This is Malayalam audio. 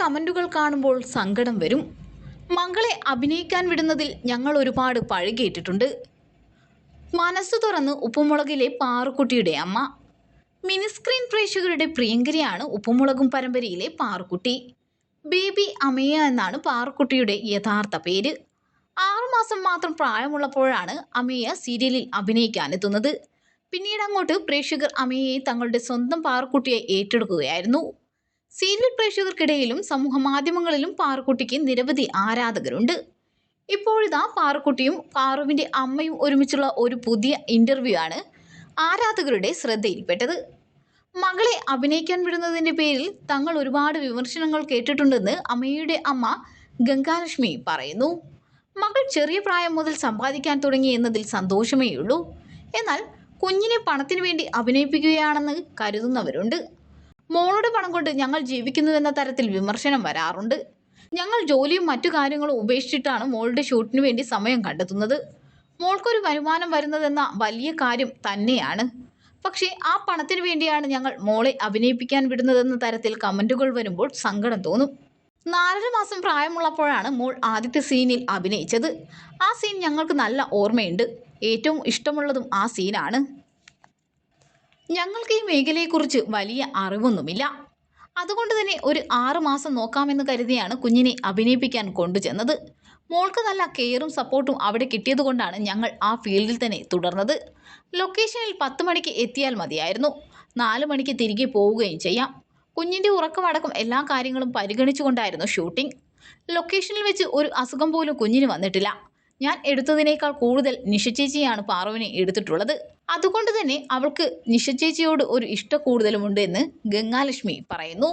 കമന്റുകൾ കാണുമ്പോൾ സങ്കടം വരും. മകളെ അഭിനയിക്കാൻ വിടുന്നതിൽ ഞങ്ങൾ ഒരുപാട് പഴുകേറ്റിട്ടുണ്ട്. മനസ്സു തുറന്ന് ഉപ്പുമുളകിലെ പാറുക്കുട്ടിയുടെ അമ്മ. മിനിസ്ക്രീൻ പ്രേക്ഷകരുടെ പ്രിയങ്കരിയാണ് ഉപ്പുമുളകും പരമ്പരയിലെ പാറുക്കുട്ടി. ബേബി അമയ എന്നാണ് പാറുക്കുട്ടിയുടെ യഥാർത്ഥ പേര്. ആറുമാസം മാത്രം പ്രായമുള്ളപ്പോഴാണ് അമയ സീരിയലിൽ അഭിനയിക്കാനെത്തുന്നത്. പിന്നീട് അങ്ങോട്ട് പ്രേക്ഷകർ അമയയെ തങ്ങളുടെ സ്വന്തം പാറുക്കുട്ടിയെ ഏറ്റെടുക്കുകയായിരുന്നു. സീരിയൽ പ്രേക്ഷകർക്കിടയിലും സമൂഹ മാധ്യമങ്ങളിലും പാറുക്കുട്ടിക്ക് നിരവധി ആരാധകരുണ്ട്. ഇപ്പോഴിതാ പാറുക്കുട്ടിയും പാറുവിന്റെ അമ്മയും ഒരുമിച്ചുള്ള ഒരു പുതിയ ഇന്റർവ്യൂ ആണ് ആരാധകരുടെ ശ്രദ്ധയിൽപ്പെട്ടത്. മകളെ അഭിനയിക്കാൻ വിടുന്നതിന്റെ പേരിൽ തങ്ങൾ ഒരുപാട് വിമർശനങ്ങൾ കേട്ടിട്ടുണ്ടെന്ന് അമ്മയുടെ അമ്മ ഗംഗാലക്ഷ്മി പറയുന്നു. മകൾ ചെറിയ പ്രായം മുതൽ സമ്പാദിക്കാൻ തുടങ്ങി എന്നതിൽ സന്തോഷമേയുള്ളൂ. എന്നാൽ കുഞ്ഞിനെ പണത്തിനു വേണ്ടി അഭിനയിപ്പിക്കുകയാണെന്ന് കരുതുന്നവരുണ്ട്. മോളുടെ പണം കൊണ്ട് ഞങ്ങൾ ജീവിക്കുന്നതെന്ന തരത്തിൽ വിമർശനം വരാറുണ്ട്. ഞങ്ങൾ ജോലിയും മറ്റു കാര്യങ്ങളും ഉപേക്ഷിച്ചിട്ടാണ് മോളുടെ ഷൂട്ടിന് വേണ്ടി സമയം കണ്ടെത്തുന്നത്. മോൾക്കൊരു വരുമാനം വരുന്നതെന്ന വലിയ കാര്യം തന്നെയാണ്. പക്ഷേ ആ പണത്തിന് വേണ്ടിയാണ് ഞങ്ങൾ മോളെ അഭിനയിപ്പിക്കാൻ വിടുന്നതെന്ന തരത്തിൽ കമന്റുകൾ വരുമ്പോൾ സങ്കടം തോന്നും. നാലര മാസം പ്രായമുള്ളപ്പോഴാണ് മോൾ ആദ്യത്തെ സീനിൽ അഭിനയിച്ചത്. ആ സീൻ ഞങ്ങൾക്ക് നല്ല ഓർമ്മയുണ്ട്. ഏറ്റവും ഇഷ്ടമുള്ളതും ആ സീനാണ്. ഞങ്ങൾക്ക് ഈ മേഖലയെക്കുറിച്ച് വലിയ അറിവൊന്നുമില്ല. അതുകൊണ്ട് തന്നെ ഒരു ആറ് മാസം നോക്കാമെന്ന് കരുതിയാണ് കുഞ്ഞിനെ അഭിനയിപ്പിക്കാൻ കൊണ്ടുചെന്നത്. മോൾക്ക് നല്ല കെയറും സപ്പോർട്ടും അവിടെ കിട്ടിയതുകൊണ്ടാണ് ഞങ്ങൾ ആ ഫീൽഡിൽ തന്നെ തുടർന്നത്. ലൊക്കേഷനിൽ പത്ത് മണിക്ക് എത്തിയാൽ മതിയായിരുന്നു. നാല് മണിക്ക് തിരികെ പോവുകയും ചെയ്യാം. കുഞ്ഞിന്റെ ഉറക്കമടക്കം എല്ലാ കാര്യങ്ങളും പരിഗണിച്ചുകൊണ്ടായിരുന്നു ഷൂട്ടിംഗ്. ലൊക്കേഷനിൽ വെച്ച് ഒരു അസുഖം പോലും കുഞ്ഞിന് വന്നിട്ടില്ല. ഞാൻ എടുത്തതിനേക്കാൾ കൂടുതൽ നിഷ ചേച്ചിയാണ് പാറുവിനെ എടുത്തിട്ടുള്ളത്. അതുകൊണ്ട് തന്നെ അവൾക്ക് നിഷ ചേച്ചിയോട് ഒരു ഇഷ്ട കൂടുതലുമുണ്ട് എന്ന് ഗംഗാലക്ഷ്മി പറയുന്നു.